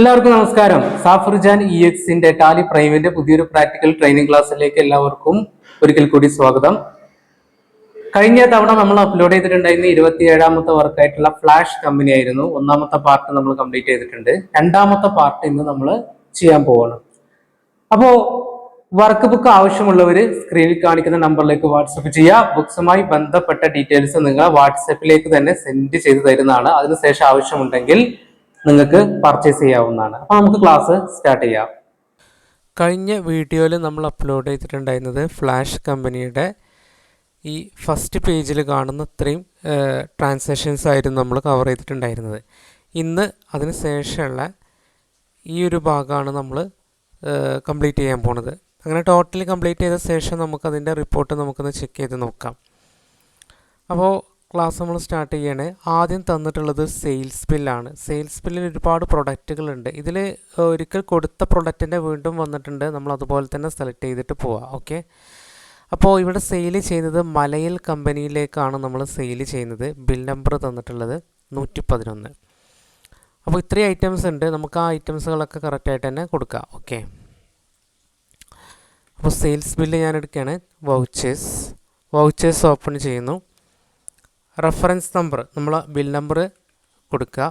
എല്ലാവർക്കും നമസ്കാരം. സാഫർജാൻ ഇ എക്സിന്റെ ടാലി പ്രൈമിന്റെ പുതിയൊരു പ്രാക്ടിക്കൽ ട്രെയിനിങ് ക്ലാസ്സിലേക്ക് എല്ലാവർക്കും ഒരിക്കൽ കൂടി സ്വാഗതം. കഴിഞ്ഞ തവണ നമ്മൾ അപ്ലോഡ് ചെയ്തിട്ടുണ്ടായിരുന്ന ഇരുപത്തി ഏഴാമത്തെ വർക്കായിട്ടുള്ള ഫ്ലാഷ് കമ്പനി ആയിരുന്നു. ഒന്നാമത്തെ പാർട്ട് നമ്മൾ കംപ്ലീറ്റ് ചെയ്തിട്ടുണ്ട്. രണ്ടാമത്തെ പാർട്ട് ഇന്ന് നമ്മൾ ചെയ്യാൻ പോവാണ്. അപ്പോ വർക്ക് ബുക്ക് ആവശ്യമുള്ളവർ സ്ക്രീനിൽ കാണിക്കുന്ന നമ്പറിലേക്ക് വാട്സപ്പ് ചെയ്യുക ബുക്സുമായി ബന്ധപ്പെട്ട ഡീറ്റെയിൽസ് നിങ്ങൾ വാട്സപ്പിലേക്ക് തന്നെ സെൻഡ് ചെയ്ത് തരുന്നതാണ്. അതിനുശേഷം ആവശ്യമുണ്ടെങ്കിൽ നിങ്ങൾക്ക് പർച്ചേസ് ചെയ്യാവുന്നതാണ്. അപ്പൊ നമുക്ക് ക്ലാസ് സ്റ്റാർട്ട് ചെയ്യാം. കഴിഞ്ഞ വീഡിയോയിൽ നമ്മൾ അപ്ലോഡ് ചെയ്തിട്ടുണ്ടായിരുന്നത് ഫ്ലാഷ് കമ്പനിയുടെ ഈ ഫസ്റ്റ് പേജിൽ കാണുന്ന ഇത്രയും ട്രാൻസാക്ഷൻസ് ആയിരുന്നു നമ്മൾ കവർ ചെയ്തിട്ടുണ്ടായിരുന്നത്. ഇന്ന് അതിന് ശേഷമുള്ള ഈ ഒരു ഭാഗമാണ് നമ്മൾ കംപ്ലീറ്റ് ചെയ്യാൻ പോണത്. അങ്ങനെ ടോട്ടലി കംപ്ലീറ്റ് ചെയ്ത ശേഷം നമുക്കതിന്റെ റിപ്പോർട്ട് നമുക്കൊന്ന് ചെക്ക് ചെയ്ത് നോക്കാം. അപ്പോൾ ക്ലാസ് നമ്മൾ സ്റ്റാർട്ട് ചെയ്യണേ. ആദ്യം തന്നിട്ടുള്ളത് സെയിൽസ് ബില്ലാണ് സെയിൽസ് ബില്ലിൽ ഒരുപാട് പ്രൊഡക്റ്റുകളുണ്ട് ഇതിൽ ഒരിക്കൽ കൊടുത്ത പ്രൊഡക്റ്റിന്റെ വീണ്ടും വന്നിട്ടുണ്ട്. നമ്മൾ അതുപോലെ തന്നെ സെലക്ട് ചെയ്തിട്ട് പോവാം. ഓക്കെ അപ്പോൾ ഇവിടെ സെയിൽ ചെയ്യുന്നത് മലയിൽ കമ്പനിയിലേക്കാണ് നമ്മൾ സെയിൽ ചെയ്യുന്നത്. ബിൽ നമ്പർ തന്നിട്ടുള്ളത് നൂറ്റി പതിനൊന്ന് അപ്പോൾ ഇത്രയും ഐറ്റംസ് ഉണ്ട്. നമുക്ക് ആ ഐറ്റംസുകളൊക്കെ കറക്റ്റായിട്ട് തന്നെ കൊടുക്കാം. ഓക്കെ അപ്പോൾ സെയിൽസ് ബില്ല് ഞാൻ എടുക്കുകയാണ്. വൗച്ചേഴ്സ് വൗച്ചേഴ്സ് ഓപ്പൺ ചെയ്യുന്നു. റെഫറൻസ് നമ്പർ നമ്മൾ ബിൽ നമ്പർ കൊടുക്കുക.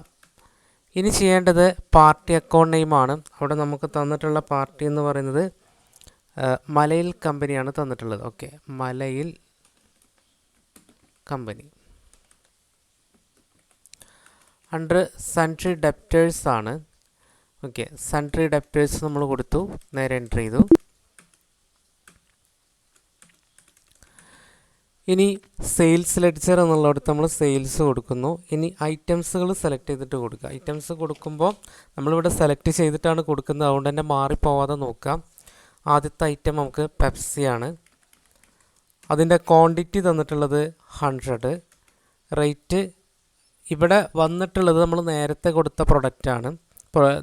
ഇനി ചെയ്യേണ്ടത് പാർട്ടി അക്കൗണ്ട് നെയിമാണ് അവിടെ നമുക്ക് തന്നിട്ടുള്ള പാർട്ടി എന്ന് പറയുന്നത് മലയിൽ കമ്പനിയാണ് തന്നിട്ടുള്ളത്. ഓക്കെ മലയിൽ കമ്പനി അണ്ടർ സൺട്രി ഡെപ്റ്റേഴ്സ് ആണ്. ഓക്കെ സൺട്രി ഡെപ്റ്റേഴ്സ് നമ്മൾ കൊടുത്തു. നേരെ എന്റർ ചെയ്തു. ഇനി സെയിൽസ് ലെഡ്ജർ എന്നുള്ളടത്ത് നമ്മൾ സെയിൽസ് കൊടുക്കുന്നു. ഇനി ഐറ്റംസുകൾ സെലക്ട് ചെയ്തിട്ട് കൊടുക്കുക. ഐറ്റംസ് കൊടുക്കുമ്പോൾ നമ്മളിവിടെ സെലക്ട് ചെയ്തിട്ടാണ് കൊടുക്കുന്നത്. അതുകൊണ്ട് തന്നെ മാറിപ്പോവാതെ നോക്കാം ആദ്യത്തെ ഐറ്റം നമുക്ക് പെപ്സിയാണ് അതിന്റെ ക്വാണ്ടിറ്റി തന്നിട്ടുള്ളത് ഹൺഡ്രഡ് റേറ്റ് ഇവിടെ വന്നിട്ടുള്ളത് നമ്മൾ നേരത്തെ കൊടുത്ത പ്രൊഡക്റ്റാണ്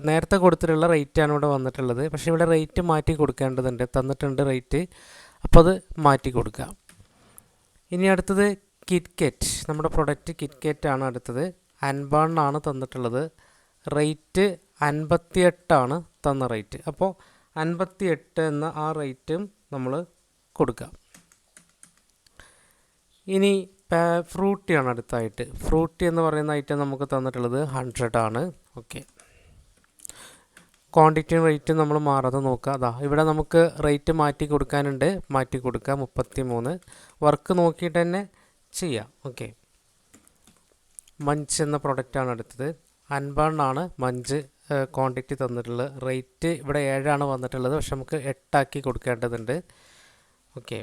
നേരത്തെ കൊടുത്തിട്ടുള്ള റേറ്റാണ് ഇവിടെ വന്നിട്ടുള്ളത്. പക്ഷേ ഇവിടെ റേറ്റ് മാറ്റി കൊടുക്കേണ്ടതുണ്ട്. തന്നിട്ടുണ്ട് റേറ്റ് അപ്പോൾ അത് മാറ്റി കൊടുക്കുക. ഇനി അടുത്തത് കിറ്റ്കെറ്റ് നമ്മുടെ പ്രൊഡക്റ്റ് കിറ്റ്കെറ്റ് ആണ് അടുത്തത്. അൻപണ്ണാണ് തന്നിട്ടുള്ളത്. റേറ്റ് അൻപത്തിയെട്ടാണ് തന്ന റേറ്റ് അപ്പോൾ അൻപത്തിയെട്ട് എന്ന ആ റേറ്റും നമ്മൾ കൊടുക്കാം. ഇനി ഫ്രൂട്ടിയാണ് അടുത്തായിട്ട്. ഫ്രൂട്ടി എന്ന് പറയുന്ന ഐറ്റം നമുക്ക് തന്നിട്ടുള്ളത് ഹൺഡ്രഡ് ആണ്. ഓക്കെ ക്വാണ്ടിറ്റിയും റേറ്റും നമ്മൾ മാറാതെ നോക്കുക. അതാ ഇവിടെ നമുക്ക് റേറ്റ് മാറ്റി കൊടുക്കാനുണ്ട്. മാറ്റി കൊടുക്കുക. മുപ്പത്തി മൂന്ന് വർക്ക് നോക്കിയിട്ട് തന്നെ ചെയ്യാം. ഓക്കെ മഞ്ച് എന്ന പ്രൊഡക്റ്റാണ് എടുത്തത് അൻപണ്ണാണ് മഞ്ച് ക്വാണ്ടിറ്റി തന്നിട്ടുള്ളത്. റേറ്റ് ഇവിടെ ഏഴാണ് വന്നിട്ടുള്ളത്. പക്ഷെ നമുക്ക് എട്ടാക്കി കൊടുക്കേണ്ടതുണ്ട്. ഓക്കെ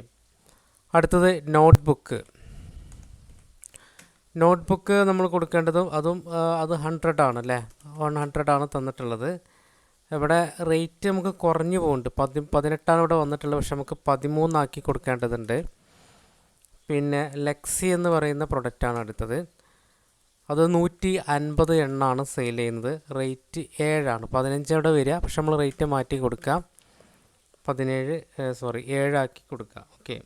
അടുത്തത് നോട്ട്ബുക്ക് നോട്ട്ബുക്ക് നോട്ട് ബുക്ക് നമ്മൾ കൊടുക്കേണ്ടതും അതും അത് ഹൺഡ്രഡ് ആണ് അല്ലേ? വൺ ഹൺഡ്രഡ് ആണ് തന്നിട്ടുള്ളത്. ഇവിടെ റേറ്റ് നമുക്ക് കുറഞ്ഞു പോകുന്നുണ്ട് പതി പതിനെട്ടാണ് ഇവിടെ വന്നിട്ടുള്ളത്. പക്ഷെ നമുക്ക് പതിമൂന്നാക്കി കൊടുക്കേണ്ടതുണ്ട്. പിന്നെ ലെക്സി എന്ന് പറയുന്ന പ്രൊഡക്റ്റാണ് അടുത്തത്. അത് നൂറ്റി അൻപത് എണ്ണാണ് സെയിൽ ചെയ്യുന്നത്. റേറ്റ് ഏഴാണ്. പതിനഞ്ച് അവിടെ വരിക. പക്ഷെ നമ്മൾ റേറ്റ് മാറ്റി കൊടുക്കാം. പതിനേഴ് സോറി ഏഴാക്കി കൊടുക്കാം. ഓക്കെ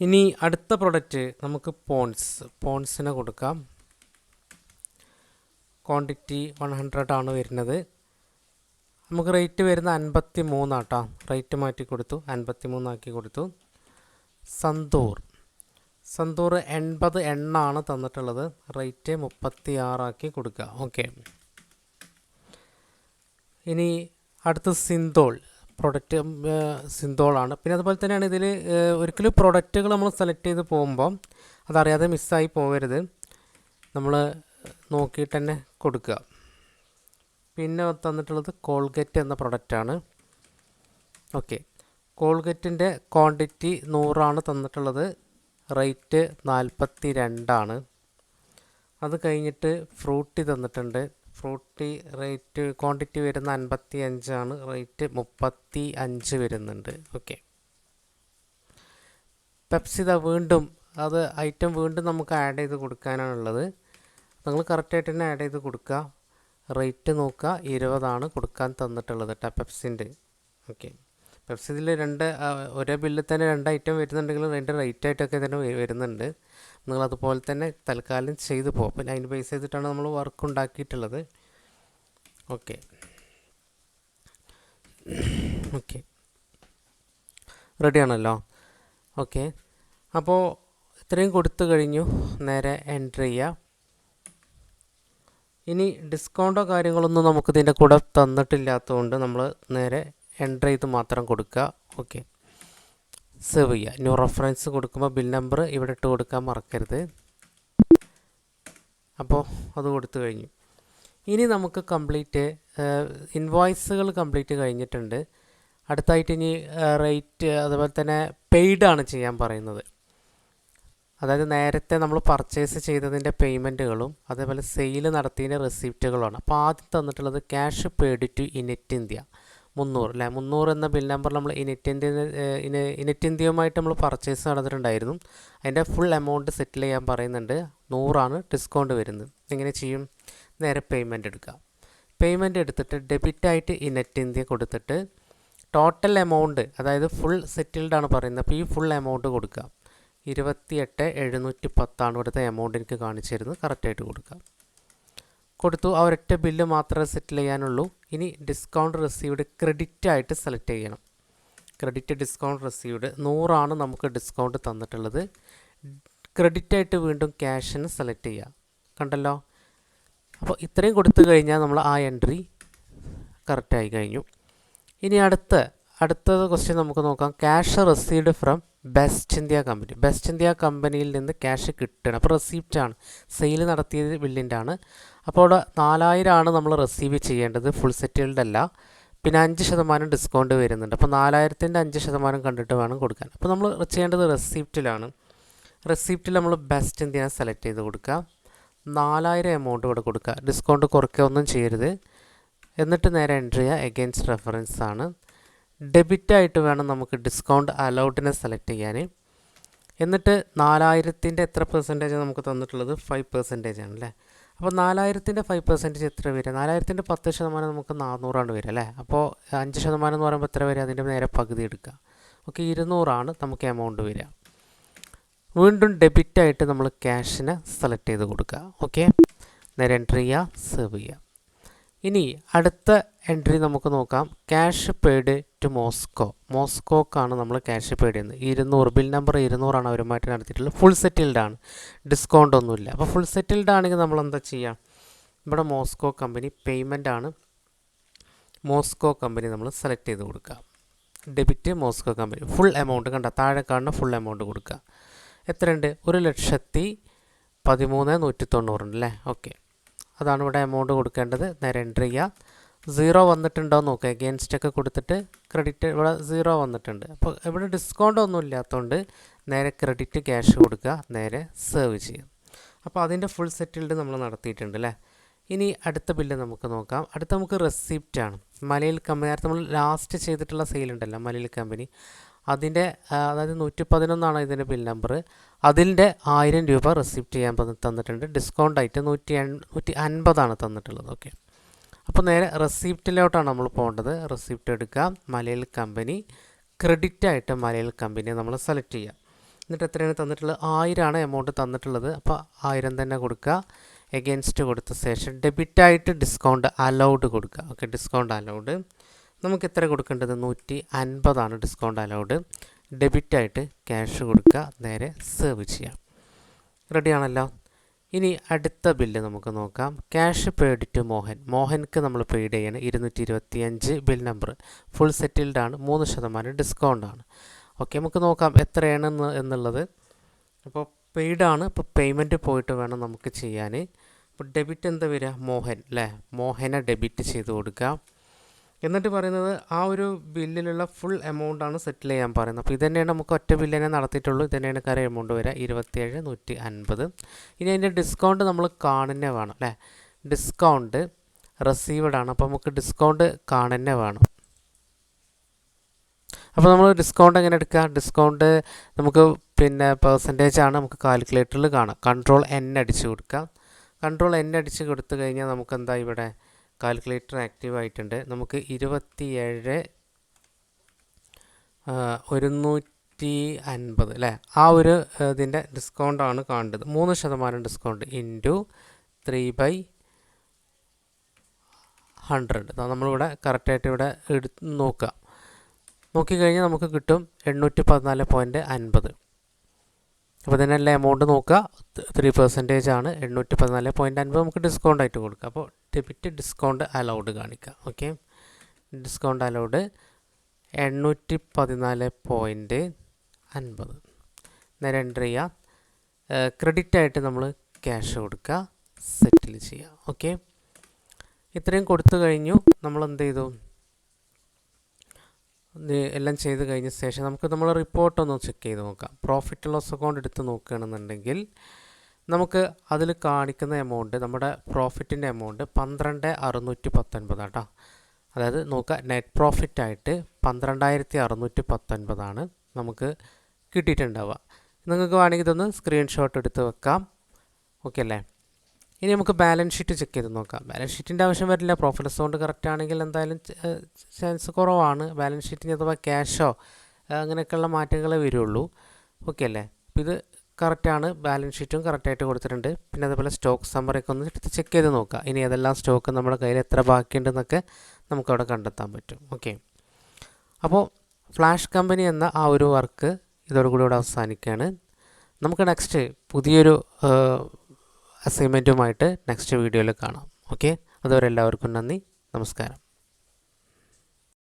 ഇനി അടുത്ത പ്രൊഡക്റ്റ് നമുക്ക് പോൺസ് പോൺസിന് കൊടുക്കാം. ക്വാണ്ടിറ്റി വൺ ഹൺഡ്രഡ് ആണ് വരുന്നത്. നമുക്ക് റേറ്റ് വരുന്ന അൻപത്തി മൂന്നാട്ടോ റേറ്റ് മാറ്റി കൊടുത്തു. അൻപത്തി മൂന്നാക്കി കൊടുത്തു. സന്തൂർ. സന്തൂർ എൺപത് എണ്ണാണ് തന്നിട്ടുള്ളത്. റേറ്റ് മുപ്പത്തി ആറാക്കി കൊടുക്കുക. ഓക്കെ ഇനി അടുത്ത സിന്തോൾ. പ്രൊഡക്റ്റ് സിന്തോളാണ്. പിന്നെ അതുപോലെ തന്നെയാണ് ഇതിൽ ഒരിക്കലും പ്രൊഡക്റ്റുകൾ നമ്മൾ സെലക്ട് ചെയ്ത് പോകുമ്പോൾ അതറിയാതെ മിസ്സായി പോകരുത്. നമ്മൾ നോക്കിയിട്ട് തന്നെ കൊടുക്കുക. പിന്നെ തന്നിട്ടുള്ളത് കോൾഗെറ്റ് എന്ന പ്രൊഡക്റ്റാണ് ഓക്കെ കോൾഗെറ്റിന്റെ ക്വാണ്ടിറ്റി നൂറാണ് തന്നിട്ടുള്ളത്. റേറ്റ് നാൽപ്പത്തി രണ്ടാണ് അത് കഴിഞ്ഞിട്ട് ഫ്രൂട്ടി തന്നിട്ടുണ്ട്. ഫ്രൂട്ടി റേറ്റ് ക്വാണ്ടിറ്റി വരുന്ന അൻപത്തി അഞ്ചാണ് റേറ്റ് മുപ്പത്തി അഞ്ച് വരുന്നുണ്ട് ഓക്കെ പെപ്സിത വീണ്ടും അത് ഐറ്റം വീണ്ടും നമുക്ക് ആഡ് ചെയ്ത് കൊടുക്കാനാണുള്ളത്. നിങ്ങൾ കറക്റ്റായിട്ട് തന്നെ ആഡ് ചെയ്ത് കൊടുക്കുക. റേറ്റ് നോക്കുക ഇരുപതാണ് കൊടുക്കാൻ തന്നിട്ടുള്ളത് കേട്ടോ പെപ്സിന്റെ. ഓക്കെ. പെപ്സി ഇതിൽ രണ്ട് ഒരേ ബില്ലിൽ തന്നെ രണ്ട് ഐറ്റം വരുന്നുണ്ടെങ്കിൽ രണ്ട് റേറ്റ് ആയിട്ടൊക്കെ തന്നെ വരുന്നുണ്ട്. നിങ്ങൾ അതുപോലെ തന്നെ തൽക്കാലം ചെയ്തു പോകും പിന്നെ അതിന് ബേസ് ചെയ്തിട്ടാണ് നമ്മൾ വർക്ക് ഉണ്ടാക്കിയിട്ടുള്ളത്. ഓക്കെ. ഓക്കെ. റെഡിയാണല്ലോ? ഓക്കെ. അപ്പോൾ ഇത്രയും കൊടുത്തു കഴിഞ്ഞു. നേരെ എൻട്രി ചെയ്യുക. ഇനി ഡിസ്കൗണ്ടോ കാര്യങ്ങളൊന്നും നമുക്ക് ഇതിന്റെ കൂടെ തന്നിട്ടില്ലാത്തതുകൊണ്ട് നമ്മൾ നേരെ എൻട്രി ചെയ്ത് മാത്രം കൊടുക്കുക. ഓക്കെ സേവ് ചെയ്യുക. ന്യൂ റെഫറൻസ് കൊടുക്കുമ്പോൾ ബിൽ നമ്പർ ഇവിടെ ഇട്ട് കൊടുക്കാൻ മറക്കരുത്. അപ്പോൾ അത് കൊടുത്തു കഴിഞ്ഞു. ഇനി നമുക്ക് കംപ്ലീറ്റ് ഇൻവോയ്സുകൾ കംപ്ലീറ്റ് കഴിഞ്ഞിട്ടുണ്ട്. അടുത്തായിട്ട് ഇനി റേറ്റ് അതുപോലെ തന്നെ പെയ്ഡാണ് ചെയ്യാൻ പറയുന്നത്. അതായത് നേരത്തെ നമ്മൾ പർച്ചേസ് ചെയ്തതിന്റെ പേയ്മെന്റുകളും അതേപോലെ സെയിൽ നടത്തിയതിന്റെ റെസിപ്റ്റുകളുമാണ് അപ്പോൾ ആദ്യം തന്നിട്ടുള്ളത് cash paid to Inet India മുന്നൂറ് അല്ലേ? മുന്നൂറ് എന്ന ബിൽ നമ്പർ നമ്മൾ ഇനെറ്റ് ഇന്ത്യ ഇനെറ്റ് ഇന്ത്യയുമായിട്ട് നമ്മൾ പർച്ചേസ് നടന്നിട്ടുണ്ടായിരുന്നു. അതിന്റെ ഫുൾ എമൗണ്ട് സെറ്റിൽ ചെയ്യാൻ പറയുന്നുണ്ട്. നൂറാണ് ഡിസ്കൗണ്ട് വരുന്നത്. എങ്ങനെ ചെയ്യും? നേരെ പേയ്മെന്റ് എടുക്കുക. പേയ്മെന്റ് എടുത്തിട്ട് ഡെബിറ്റായിട്ട് ഇനെറ്റ് ഇന്ത്യ കൊടുത്തിട്ട് ടോട്ടൽ എമൗണ്ട് അതായത് ഫുൾ സെറ്റിൽഡ് ആണ് പറയുന്നത്. അപ്പോൾ ഈ ഫുൾ എമൗണ്ട് കൊടുക്കുക. ഇരുപത്തിയെട്ട് എഴുന്നൂറ്റി പത്താണ് ഇവിടുത്തെ എമൗണ്ട് എനിക്ക് കാണിച്ചു തരുന്നത് കറക്റ്റായിട്ട് കൊടുക്കാം. കൊടുത്തു. ആ ഒരൊറ്റ ബില്ല് മാത്രമേ സെറ്റിൽ ചെയ്യാനുള്ളൂ. ഇനി ഡിസ്കൗണ്ട് റിസീവ്ഡ് ക്രെഡിറ്റ് ആയിട്ട് സെലക്ട് ചെയ്യണം. ക്രെഡിറ്റ് ഡിസ്കൗണ്ട് റിസീവ്ഡ് നൂറാണ് നമുക്ക് ഡിസ്കൗണ്ട് തന്നിട്ടുള്ളത്. ക്രെഡിറ്റ് ആയിട്ട് വീണ്ടും ക്യാഷിന് സെലക്ട് ചെയ്യുക കണ്ടല്ലോ? അപ്പോൾ ഇത്രയും കൊടുത്തു കഴിഞ്ഞാൽ നമ്മൾ ആ എൻട്രി കറക്റ്റായി കഴിഞ്ഞു. ഇനി അടുത്ത അടുത്ത ക്വസ്റ്റ്യൻ നമുക്ക് നോക്കാം. Cash received from Best India company Best India കമ്പനിയിൽ നിന്ന് ക്യാഷ് കിട്ടണം. അപ്പോൾ റെസിപ്റ്റാണ് സെയിൽ നടത്തിയത് ബില്ലിന്റെ ആണ്. അപ്പോൾ അവിടെ നാലായിരമാണ് നമ്മൾ റിസീവ് ചെയ്യേണ്ടത്. ഫുൾ സെറ്റിൽഡ് അല്ല. പിന്നെ അഞ്ച് ശതമാനം ഡിസ്കൗണ്ട് വരുന്നുണ്ട്. അപ്പോൾ നാലായിരത്തിന്റെ അഞ്ച് ശതമാനം കണ്ടിട്ട് വേണം കൊടുക്കാൻ. അപ്പോൾ നമ്മൾ ചെയ്യേണ്ടത് റെസിപ്റ്റിലാണ് റെസിപ്റ്റിൽ നമ്മൾ ബെസ്റ്റ് ഇന്ത്യ സെലക്ട് ചെയ്ത് കൊടുക്കുക. നാലായിരം എമൗണ്ട് ഇവിടെ കൊടുക്കുക. ഡിസ്കൗണ്ട് കുറയ്ക്കുക ഒന്നും ചെയ്യരുത്. എന്നിട്ട് നേരെ എൻട്രി ചെയ്യുക. എഗെയിൻസ്റ്റ് റെഫറൻസ് ആണ്. ഡെബിറ്റ് ആയിട്ട് വേണം നമുക്ക് ഡിസ്കൗണ്ട് അലൗഡിനെ സെലക്ട് ചെയ്യാൻ. എന്നിട്ട് നാലായിരത്തിന്റെ എത്ര പെർസെന്റേജ് നമുക്ക് തന്നിട്ടുള്ളത്? ഫൈവ് പെർസെന്റേജ് ആണ് അല്ലേ? അപ്പോൾ നാലായിരത്തിന്റെ ഫൈവ് പെർസെന്റേജ് എത്ര വരിക നാലായിരത്തിന്റെ പത്ത് ശതമാനം നമുക്ക് നാനൂറാണ് വരിക അല്ലേ? അപ്പോൾ അഞ്ച് ശതമാനം എന്ന് പറയുമ്പോൾ എത്ര വരിക അതിന്റെ നേരെ പകുതി എടുക്കുക. ഓക്കെ ഇരുന്നൂറാണ് നമുക്ക് എമൗണ്ട് വരിക. വീണ്ടും ഡെബിറ്റായിട്ട് നമ്മൾ ക്യാഷിനെ സെലക്ട് ചെയ്ത് കൊടുക്കുക. ഓക്കെ? നേരെ എൻട്രി ചെയ്യുക സേവ് ചെയ്യുക. ഇനി അടുത്ത എൻട്രി നമുക്ക് നോക്കാം. ക്യാഷ് പെയ്ഡ് ടു മോസ്കോ മോസ്കോക്കാണ് നമ്മൾ ക്യാഷ് പെയ്ഡ് ചെയ്യുന്നത്. ഇരുന്നൂറ് ബിൽ നമ്പർ ഇരുന്നൂറാണ് അവരുമായിട്ട് നടത്തിയിട്ടുള്ളത്. ഫുൾ സെറ്റിൽഡ് ആണ്. ഡിസ്കൗണ്ട് ഒന്നുമില്ല. അപ്പോൾ ഫുൾ സെറ്റിൽഡ് ആണെങ്കിൽ നമ്മൾ എന്താ ചെയ്യാം? ഇവിടെ മോസ്കോ കമ്പനി പേയ്മെന്റ് ആണ്. മോസ്കോ കമ്പനി നമ്മൾ സെലക്ട് ചെയ്ത് കൊടുക്കുക. Debit Moscow company full amount കണ്ട? താഴെ കാണുന്ന ഫുൾ എമൗണ്ട് കൊടുക്കുക. എത്രയുണ്ട്? ഒരു ലക്ഷത്തി പതിമൂന്ന് നൂറ്റി തൊണ്ണൂറുണ്ട് അല്ലേ? ഓക്കെ അതാണ് ഇവിടെ എമൗണ്ട് കൊടുക്കേണ്ടത്. നേരെ എൻട്രി ചെയ്യുക സീറോ വന്നിട്ടുണ്ടോ നോക്കുക എഗെയിൻസ്റ്റ് ഒക്കെ കൊടുത്തിട്ട് ക്രെഡിറ്റ് ഇവിടെ സീറോ വന്നിട്ടുണ്ട്. അപ്പോൾ ഇവിടെ ഡിസ്കൗണ്ട് ഒന്നും ഇല്ലാത്തതുകൊണ്ട് നേരെ ക്രെഡിറ്റ് ക്യാഷ് കൊടുക്കുക. നേരെ സേവ് ചെയ്യുക അപ്പോൾ അതിന്റെ ഫുൾ സെറ്റിൽഡ് നമ്മൾ നടത്തിയിട്ടുണ്ട് അല്ലേ? ഇനി അടുത്ത ബില്ല് നമുക്ക് നോക്കാം. അടുത്ത നമുക്ക് റെസിപ്റ്റ് ആണ്. മലയിൽ കമ്പനി നേരത്തെ നമ്മൾ ലാസ്റ്റ് ചെയ്തിട്ടുള്ള സെയിൽ ഉണ്ടല്ലോ മലയിൽ കമ്പനി. അതിന്റെ അതായത് നൂറ്റി പതിനൊന്നാണ് ഇതിന്റെ ബിൽ നമ്പർ അതിന്റെ ആയിരം രൂപ റെസിപ്റ്റ് ചെയ്യാൻ തന്ന- തന്നിട്ടുണ്ട്. ഡിസ്കൗണ്ട് ആയിട്ട് നൂറ്റി എൺ നൂറ്റി അൻപതാണ് തന്നിട്ടുള്ളത്. ഓക്കെ അപ്പോൾ നേരെ റെസിപ്റ്റിലോട്ടാണ് നമ്മൾ പോകേണ്ടത്. റെസിപ്റ്റ് എടുക്കുക. മലയിൽ കമ്പനി ക്രെഡിറ്റ് ആയിട്ട് മലയിൽ കമ്പനിയെ നമ്മൾ സെലക്ട് ചെയ്യുക. എന്നിട്ട് എത്രയാണ് തന്നിട്ടുള്ളത്? ആയിരമാണ് എമൗണ്ട് തന്നിട്ടുള്ളത്. അപ്പോൾ ആയിരം തന്നെ കൊടുക്കുക. എഗെയിൻസ്റ്റ് കൊടുത്ത ശേഷം ഡെബിറ്റായിട്ട് ഡിസ്കൗണ്ട് അലൗഡ് കൊടുക്കുക. ഓക്കെ ഡിസ്കൗണ്ട് അലൗഡ് നമുക്ക് എത്ര കൊടുക്കേണ്ടത്? നൂറ്റി അൻപതാണ് ഡിസ്കൗണ്ട് അലൗഡ് ഡെബിറ്റായിട്ട് ക്യാഷ് കൊടുക്കുക നേരെ സേവ് ചെയ്യാം. റെഡിയാണല്ലോ ഇനി അടുത്ത ബില്ല് നമുക്ക് നോക്കാം. Cash paid to Mohan. മോഹൻക്ക് നമ്മൾ പെയ്ഡ് ചെയ്യണം. ഇരുന്നൂറ്റി ഇരുപത്തി അഞ്ച് ബിൽ നമ്പർ ഫുൾ സെറ്റിൽഡ് ആണ്. മൂന്ന് ശതമാനം ഡിസ്കൗണ്ടാണ് ഓക്കെ നമുക്ക് നോക്കാം എത്രയാണെന്ന് എന്നുള്ളത്. അപ്പോൾ പെയ്ഡ് ആണ്. ഇപ്പോൾ പേയ്മെന്റ് പോയിട്ട് വേണം നമുക്ക് ചെയ്യാൻ. ഇപ്പോൾ ഡെബിറ്റ് എന്താ വരിക? മോഹൻ അല്ലേ? മോഹനെ ഡെബിറ്റ് ചെയ്ത് കൊടുക്കുക. എന്നിട്ട് പറയുന്നത് ആ ഒരു ബില്ലിലുള്ള ഫുൾ എമൗണ്ട് ആണ് സെറ്റിൽ ചെയ്യാൻ പറയുന്നത്. അപ്പോൾ ഇത് തന്നെയാണ് നമുക്ക് ഒറ്റ ബില്ലിനെ നടത്തിയിട്ടുള്ളൂ. ഇത് തന്നെയാണ് കാര്യം എമൗണ്ട് വരിക. ഇരുപത്തിയേഴ് നൂറ്റി അൻപത് ഇനി അതിന്റെ ഡിസ്കൗണ്ട് നമ്മൾ കാണുന്നേ വേണം അല്ലേ? ഡിസ്കൗണ്ട് റിസീവ്ഡ് ആണ്. അപ്പോൾ നമുക്ക് ഡിസ്കൗണ്ട് കാണുന്നേ വേണം. അപ്പോൾ നമ്മൾ ഡിസ്കൗണ്ട് എങ്ങനെ എടുക്കുക? ഡിസ്കൗണ്ട് നമുക്ക് പിന്നെ പെർസെന്റേജ് ആണ് നമുക്ക് കാൽക്കുലേറ്ററിൽ കാണാം. കൺട്രോൾ എൻ അടിച്ച് കൊടുക്കാം കൺട്രോൾ എൻ അടിച്ച് കൊടുത്തു കഴിഞ്ഞാൽ നമുക്ക് എന്താ ഇവിടെ? കാൽക്കുലേറ്റർ ആക്റ്റീവ് ആയിട്ടുണ്ട്. നമുക്ക് ഇരുപത്തിയേഴ് ഒരുന്നൂറ്റി അൻപത് അല്ലേ ആ ഒരു ഇതിന്റെ ഡിസ്കൗണ്ടാണ് കാണേണ്ടത്. മൂന്ന് ശതമാനം discount into three by hundred നമ്മളിവിടെ കറക്റ്റായിട്ട് ഇവിടെ എടുത്ത് നോക്കുക. നോക്കിക്കഴിഞ്ഞാൽ നമുക്ക് കിട്ടും എണ്ണൂറ്റി പതിനാല് പോയിന്റ് അൻപത്. അപ്പോൾ ഇതിനെല്ലാം എമൗണ്ട് നോക്കുക. ത്രീ പെർസെന്റേജ് ആണ്. എണ്ണൂറ്റി പതിനാല് പോയിന്റ് അൻപത് നമുക്ക് ഡിസ്കൗണ്ട് ആയിട്ട് കൊടുക്കുക അപ്പോൾ ഡെബിറ്റ് ഡിസ്കൗണ്ട് അലൗഡ് കാണിക്കുക ഓക്കെ ഡിസ്കൗണ്ട് അലൗഡ് എണ്ണൂറ്റി പതിനാല് പോയിന്റ് അൻപത്. നേരെ എന്റർ ചെയ്യുക ക്രെഡിറ്റ് ആയിട്ട് നമ്മൾ ക്യാഷ് കൊടുക്കുക. സെറ്റിൽ ചെയ്യുക ഓക്കെ ഇത്രയും കൊടുത്തു കഴിഞ്ഞു. നമ്മൾ എന്ത് ചെയ്തു? എല്ലാം ചെയ്ത് കഴിഞ്ഞ ശേഷം നമുക്ക് നമ്മൾ റിപ്പോർട്ടൊന്ന് ചെക്ക് ചെയ്ത് നോക്കാം. പ്രോഫിറ്റ് ലോസ് അക്കൗണ്ട് എടുത്ത് നോക്കുകയാണെന്നുണ്ടെങ്കിൽ നമുക്ക് അതിൽ കാണിക്കുന്ന എമൗണ്ട് നമ്മുടെ പ്രോഫിറ്റിന്റെ എമൗണ്ട് പന്ത്രണ്ട് അറുന്നൂറ്റി പത്തൊൻപത് കേട്ടോ അതായത് നോക്കുക നെറ്റ് പ്രോഫിറ്റ് ആയിട്ട് പന്ത്രണ്ടായിരത്തി അറുന്നൂറ്റി പത്തൊൻപതാണ് നമുക്ക് കിട്ടിയിട്ടുണ്ടാവുക. നിങ്ങൾക്ക് വേണമെങ്കിൽ ഇതൊന്ന് സ്ക്രീൻഷോട്ട് എടുത്ത് വെക്കാം. ഓക്കെ അല്ലേ? ഇനി നമുക്ക് ബാലൻസ് ഷീറ്റ് ചെക്ക് ചെയ്ത് നോക്കാം. ബാലൻസ് ഷീറ്റിന്റെ ആവശ്യം വരില്ല. പ്രോഫിറ്റ് അക്കൗണ്ട് കറക്റ്റ് ആണെങ്കിൽ എന്തായാലും ചാൻസ് കുറവാണ്. ബാലൻസ് ഷീറ്റിന് അഥവാ ക്യാഷോ അങ്ങനെയൊക്കെയുള്ള മാറ്റങ്ങളെ വരുള്ളൂ. ഓക്കെ അല്ലേ? അപ്പോൾ ഇത് കറക്റ്റാണ്. ബാലൻസ് ഷീറ്റും കറക്റ്റായിട്ട് കൊടുത്തിട്ടുണ്ട്. പിന്നെ അതുപോലെ സ്റ്റോക്ക് സമ്മറിയൊക്കെ ഒന്ന് എടുത്ത് ചെക്ക് ചെയ്ത് നോക്കുക ഇനി ഏതെല്ലാം സ്റ്റോക്ക് നമ്മുടെ കയ്യിൽ എത്ര ബാക്കിയുണ്ടെന്നൊക്കെ നമുക്കവിടെ കണ്ടെത്താൻ പറ്റും. ഓക്കെ. അപ്പോൾ ഫ്ലാഷ് കമ്പനി എന്ന ആ ഒരു വർക്ക് ഇതോടുകൂടി ഇവിടെ അവസാനിക്കുകയാണ്. നമുക്ക് നെക്സ്റ്റ് പുതിയൊരു അസൈൻമെന്റുമായിട്ട് നെക്സ്റ്റ് വീഡിയോയിൽ കാണാം. ഓക്കെ. അതുവരെ എല്ലാവർക്കും നന്ദി. നമസ്കാരം.